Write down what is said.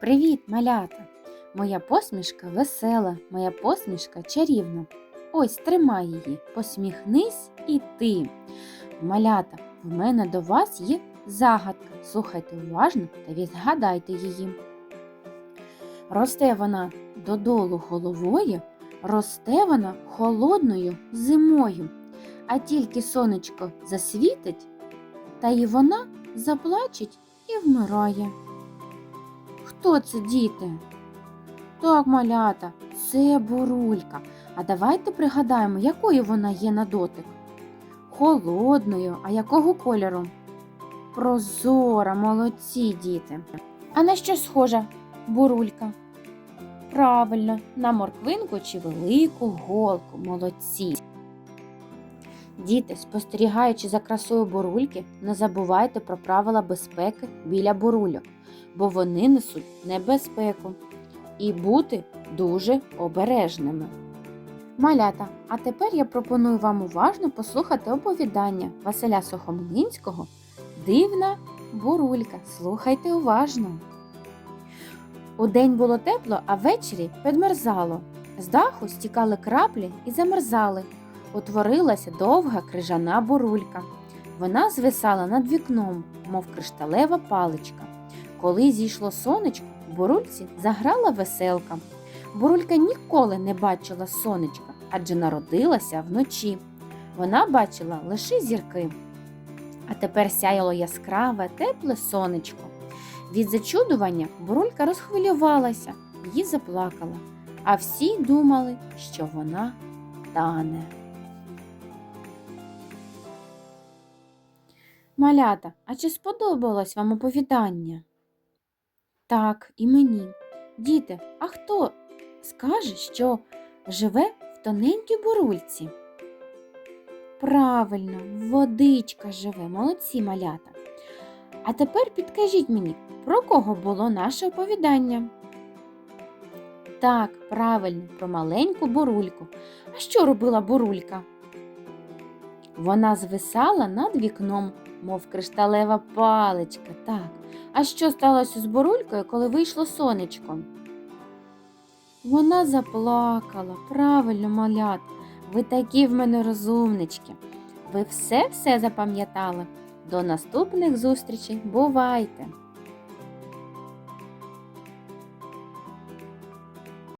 Привіт, малята! Моя посмішка весела, моя посмішка чарівна. Ось тримай її, посміхнись і ти. Малята, в мене до вас є загадка. Слухайте уважно та відгадайте її. Росте вона додолу головою, росте вона холодною зимою, а тільки сонечко засвітить, та й вона заплачеть і вмирає. Хто це, діти? Так, малята, це бурулька. А давайте пригадаємо, якою вона є на дотик. Холодною, а якого кольору? Прозора, молодці діти. А на що схожа бурулька? Правильно, на морквинку чи велику голку, молодці. Діти, спостерігаючи за красою бурульки, не забувайте про правила безпеки біля бурульок, бо вони несуть небезпеку. І бути дуже обережними. Малята, а тепер я пропоную вам уважно послухати оповідання Василя Сухомлинського Дивна бурулька. Слухайте уважно. Удень було тепло, а ввечері підмерзало. З даху стікали краплі і замерзали. Утворилася довга крижана бурулька. Вона звисала над вікном, мов кришталева паличка. Коли зійшло сонечко, в бурульці заграла веселка. Бурулька ніколи не бачила сонечка, адже народилася вночі. Вона бачила лише зірки. А тепер сяяло яскраве, тепле сонечко. Від зачудування бурулька розхвилювалася, її заплакала, а всі думали, що вона тане. Малята, а чи сподобалось вам оповідання? Так, і мені. Діти, а хто скаже, що живе в тоненькій бурульці? Правильно, водичка живе, молодці малята. А тепер підкажіть мені, про кого було наше оповідання? Так, правильно, про маленьку бурульку. А що робила бурулька? Вона звисала над вікном, мов кришталева паличка. Так. А що сталося з бурулькою, коли вийшло сонечко? Вона заплакала, правильно, малят. Ви такі в мене розумнички. Ви все-все запам'ятали. До наступних зустрічей. Бувайте!